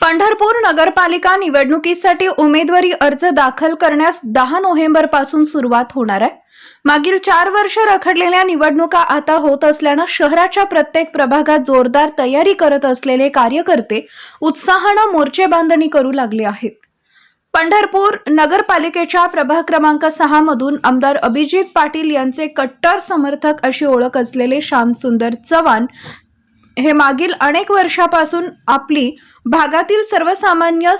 पंढरपूर नगरपालिका निवडणुकीसाठी उमेदवारी अर्ज दाखल करण्यास दहा नोव्हेंबरपासून सुरुवात होणार आहे. मागील चार वर्ष रखडलेल्या निवडणुका आता होत असल्यानं शहराच्या प्रत्येक प्रभागात जोरदार तयारी करत असलेले कार्यकर्ते उत्साहानं मोर्चे बांधणी करू लागले आहेत. पंढरपूर नगरपालिकेच्या प्रभाग क्रमांक सहा मधून आमदार अभिजित पाटील यांचे कट्टर समर्थक अशी ओळख असलेले श्यामसुंदर चव्हाण हे मागील अनेक वर्षापासून आपली भागातील सर्वसामान्य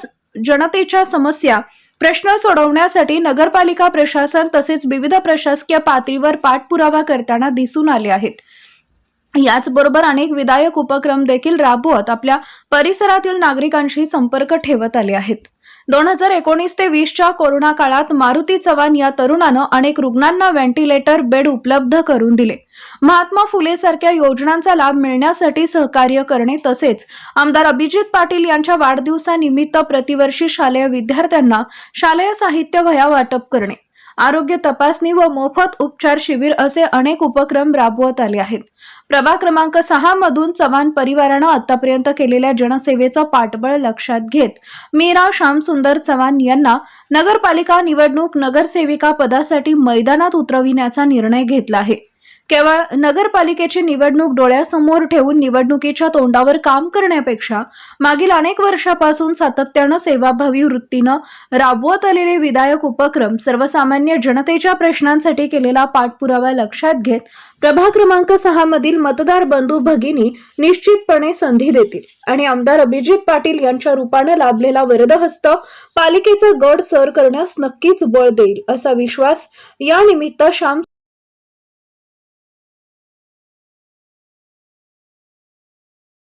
जनतेच्या समस्या प्रश्न सोडवण्यासाठी नगरपालिका प्रशासन तसेच विविध प्रशासकीय पातळीवर पाठपुरावा करताना दिसून आले आहेत. याचबरोबर अनेक विधायक उपक्रम देखील राबवत आपल्या परिसरातील नागरिकांशी संपर्क ठेवत आले आहेत. दोन हजार एकोणीस ते वीसच्या कोरोना काळात मारुती चव्हाण या तरुणानं अनेक रुग्णांना व्हेंटिलेटर बेड उपलब्ध करून दिले. महात्मा फुले सारख्या योजनांचा लाभ मिळण्यासाठी सहकार्य करणे तसेच आमदार अभिजित पाटील यांच्या वाढदिवसानिमित्त प्रतिवर्षी शालेय विद्यार्थ्यांना शालेय साहित्य वह्या वाटप करणे. आरोग्य तपासणी व मोफत उपचार शिबिर असे अनेक उपक्रम राबवत आले आहेत. प्रभाग क्रमांक सहा मधून चव्हाण परिवारानं आतापर्यंत केलेल्या जनसेवेचं पाठबळ लक्षात घेत मीरा श्यामसुंदर चव्हाण यांना नगरपालिका निवडणूक नगरसेविका पदासाठी मैदानात उतरविण्याचा निर्णय घेतला आहे. केवळ नगरपालिकेची निवडणूक डोळ्यासमोर ठेवून निवडणुकीच्या तोंडावर काम करण्यापेक्षा मागील अनेक वर्षापासून सातत्यानं सेवाभावी वृत्तीनं राबवत आलेले विधायक उपक्रम सर्वसामान्य जनतेच्या प्रश्नांसाठी केलेला पाठपुरावा लक्षात घेत प्रभाग क्रमांक सहा मधील मतदार बंधू भगिनी निश्चितपणे संधी देतील. आणि आमदार अभिजित पाटील यांच्या रूपाने लाभलेला वरदहस्त पालिकेचा गड सर करण्यास नक्कीच बळ देईल असा विश्वास या निमित्त श्याम